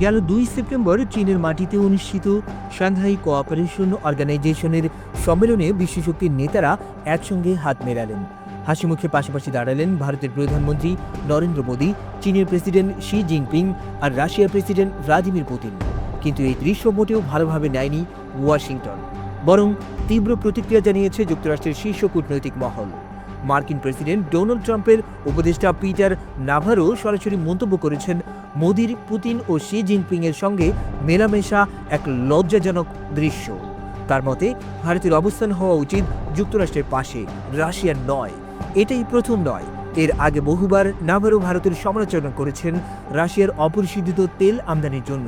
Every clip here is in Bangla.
গেল দুই সেপ্টেম্বর চীনের মাটিতে অনুষ্ঠিত সাংহাই কোঅপারেশন অর্গানাইজেশনের সম্মেলনে বিশ্বশক্তির নেতারা একসঙ্গে হাত মেলালেন। হাসিমুখে পাশাপাশি দাঁড়ালেন ভারতের প্রধানমন্ত্রী নরেন্দ্র মোদী, চীনের প্রেসিডেন্ট শি জিনপিং আর রাশিয়ার প্রেসিডেন্ট ভ্লাদিমির পুতিন। কিন্তু এই দৃশ্য মোটেও ভালোভাবে নেয়নি ওয়াশিংটন। বরং তীব্র প্রতিক্রিয়া জানিয়েছে যুক্তরাষ্ট্রের শীর্ষ কূটনৈতিক মহল। মার্কিন প্রেসিডেন্ট ডোনাল্ড ট্রাম্পের উপদেষ্টা পিটার নাভারো সরাসরি মন্তব্য করেছেন, মোদির, পুতিন ও শি জিনপিং এর সঙ্গে মেলামেশা এক লজ্জাজনক দৃশ্য। তার মতে, ভারতের অবস্থান হওয়া উচিত যুক্তরাষ্ট্রের পাশে, রাশিয়ার নয়। এটাই প্রথম নয়। এর আগে বহুবার নাভারো ভারতের সমালোচনা করেছেন রাশিয়ার অপরিশোধিত তেল আমদানির জন্য।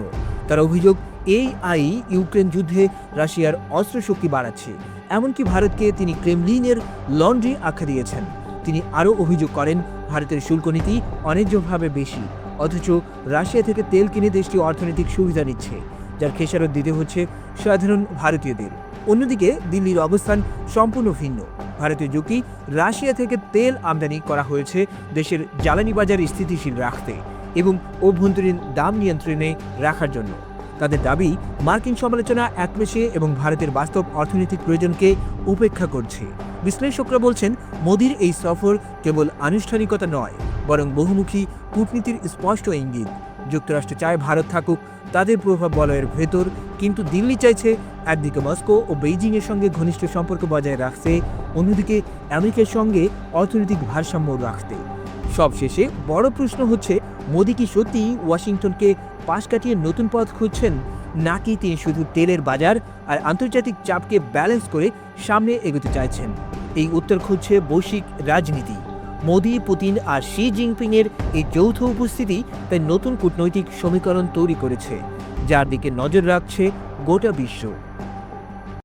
তার অভিযোগ এই আই ইউক্রেন যুদ্ধে রাশিয়ার অস্ত্রশক্তি বাড়াচ্ছে। এমনকি ভারতকে তিনি ক্রেমলিনের লন্ড্রি আখ্যা দিয়েছেন। তিনি আরও অভিযোগ করেন, ভারতের শুল্ক নীতি অন্যায্যভাবে বেশি, অথচ রাশিয়া থেকে তেল কিনে দেশটি অর্থনৈতিক সুবিধা নিচ্ছে, যার খেসারত দিতে হচ্ছে সাধারণ ভারতীয়দের। অন্যদিকে দিল্লির অবস্থান সম্পূর্ণ ভিন্ন। ভারতীয় যুক্তি, রাশিয়া থেকে তেল আমদানি করা হয়েছে দেশের জ্বালানি বাজার স্থিতিশীল রাখতে এবং অভ্যন্তরীণ দাম নিয়ন্ত্রণে রাখার জন্য। তাদের দাবি, মার্কিন সমালোচনা একপেশে এবং ভারতের বাস্তব অর্থনৈতিক প্রয়োজনকে উপেক্ষা করছে। বিশ্লেষকরা বলছেন, মোদির এই সফর কেবল আনুষ্ঠানিকতা নয়, বরং বহুমুখী কূটনীতির স্পষ্ট ইঙ্গিত। যুক্তরাষ্ট্র চায় ভারত থাকুক, তাদের প্রভাব বলয়ের ভেতর, কিন্তু দিল্লি চাইছে একদিকে মস্কো ও বেইজিংয়ের সঙ্গে ঘনিষ্ঠ সম্পর্ক বজায় রাখতে, অন্যদিকে আমেরিকার সঙ্গে অর্থনৈতিক ভারসাম্য রাখতে। সবশেষে বড় প্রশ্ন হচ্ছে, মোদি কি সত্যি ওয়াশিংটনকে পাশ কাটিয়ে নতুন পথ খুঁজছেন নাকি তিনি শুধু তেলের বাজার আর আন্তর্জাতিক চাপকে ব্যালেন্স করে সামনে এগোতে চাইছেন? এই উত্তর খুঁজছে বৈশ্বিক রাজনীতি। মোদি, পুতিন আর শি জিনপিংয়ের এই যৌথ উপস্থিতি তাই নতুন কূটনৈতিক সমীকরণ তৈরি করেছে, যার দিকে নজর রাখছে গোটা বিশ্ব।